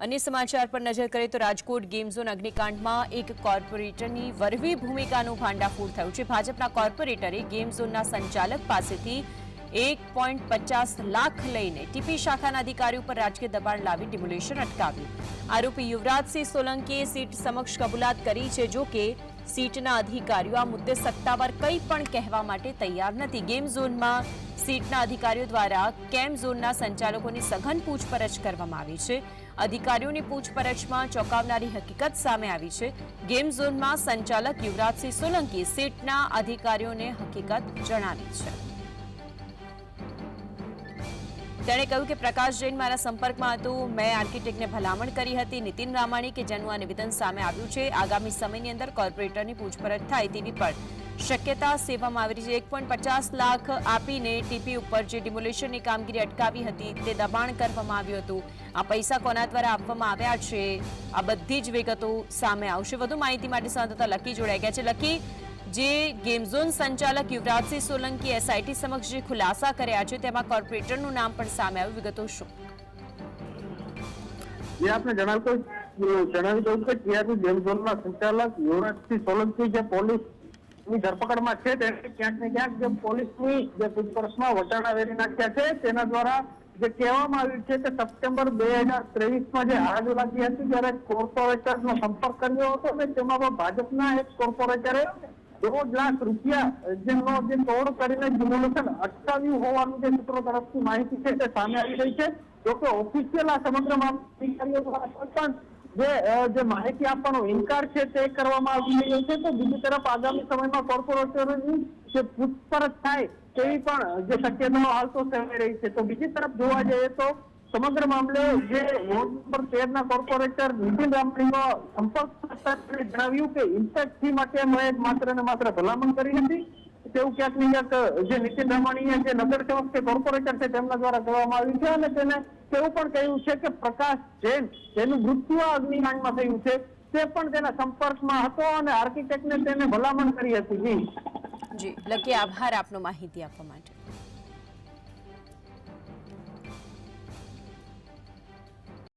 અન્ય સમાચાર પર નજર કરીએ તો રાજકોટ ગેમ ઝોન અગ્નિકાંડમાં એક કોર્પોરેટરની વરવી ભૂમિકાનું ભાંડાફોડ થયું છે. ભાજપના કોર્પોરેટરે ગેમ ઝોનના સંચાલક પાસેથી એક પોઈન્ટ પચાસ લાખ લઈને ટીપી શાખાના અધિકારીઓ ઉપર રાજકીય દબાણ લાવી ડિમોલેશન અટકાવ્યું. આરોપી યુવરાજસિંહ સોલંકીએ સીટ સમક્ષ કબૂલાત કરી છે જો કે સીટના અધિકારીઓ આ મુદ્દે સત્તાવાર કંઈ પણ કહેવા માટે તૈયાર નથી. ગેમ ઝોનમાં સીટના અધિકારીઓ દ્વારા કેમ ઝોનના સંચાલકોની સઘન પૂછપરછ કરવામાં આવી છે. અધિકારીઓની પૂછપરછમાં ચોંકાવનારી હકીકત સામે આવી છે. ગેમ ઝોનમાં સંચાલક યુવરાજસિંહ સોલંકી સીટના અધિકારીઓને હકીકત જણાવી છે. તેણે કહ્યું કે પ્રકાશ જૈન મારા સંપર્કમાં હતું. મેં આર્કિટેક્ટને ભલામણ કરી હતી. નીતિન રામાણી કે જેનું આ નિવેદન સામે આવ્યું છે. આગામી સમયની અંદર કોર્પોરેટરની પૂછપરછ થાય તેવી પણ શક્યતા સેવામાં આવી છે. એક પોઈન્ટ પચાસ લાખ આપીને ટીપી ઉપર જે ડિમોલેશનની કામગીરી અટકાવી હતી તે દબાણ કરવામાં આવ્યું હતું. આ પૈસા કોના દ્વારા આપવામાં આવ્યા છે? આ બધી જ વિગતો સામે આવશે. વધુ માહિતી માટે સંવાદદાતા લકી જોડાઈ ગયા છે. લકી જે ગેમ સંચાલક યુવરાજસિંહ સોલંકી એસઆઈટી સમક્ષ જે ખુલાસા કર્યા છે, તેમાં કોર્પોરેટરનું નામ પણ સામે આવ્યું. વિગતો શું? જે આપણે જણાવતો જણાવી દઉં કે ટીઆરપી ગેમ સંચાલક યુવરાજસિંહ સોલંકી જે પોલીસની ધરપકડમાં છે તેને ક્યાંક ને ક્યાંક જે પોલીસની જે પૂછપરછમાં વટાણા વેરી નાખ્યા છે, તેના દ્વારા જે કહેવામાં આવ્યું છે કે સપ્ટેમ્બર બે હજાર ત્રેવીસમાં જે આગ લાગી હતી, ત્યારે કોર્પોરેટરનો સંપર્ક કર્યો હતો અને તેમાં ભાજપના એક કોર્પોરેટરે દોઢ લાખ રૂપિયા જેનો જે તોડ કરીને ડિમોલેશન અટકાવ્યું હોવાનું જે સૂત્રો તરફથી માહિતી છે તે સામે આવી રહી છે. જોકે ઓફિશિયલ આ સમગ્ર અધિકારીઓ પણ જે જે માહિતી આપવાનો ઇનકાર છે તે કરવામાં આવી રહ્યો છે. તો બીજી તરફ આગામી સમયમાં કોર્પોરેટરોની જે પૂછપરછ થાય તેવી પણ જે શક્યતાઓ હાલ તો સેવાઈ રહી છે. તો બીજી તરફ જોવા જઈએ તો સમગ્ર મામલે જે વોર્ડ નંબર કોર્પોરેટર નીતિન રામણીનો સંપર્ક જણાવ્યું કે ઇન્ફેક્ટ ફી માટે મેં માત્ર ને માત્ર ભલામણ કરી હતી. તેવું ક્યાંક ને ક્યાંક જે નીતિન રામાણીએ જે નગરસેવક કે કોર્પોરેટર છે તેમના દ્વારા કરવામાં આવ્યું છે અને તેને તેવું પણ કહ્યું છે કે પ્રકાશ જૈન જેનું મૃત્યુ આ અગ્નિકાંડમાં થયું છે. તે પણ તેના સંપર્કમાં હતો અને આર્કિટેક્ટને તેને ભલામણ કરી હતી. જી જી, લકી આભાર આપનો માહિતી આપવા માટે.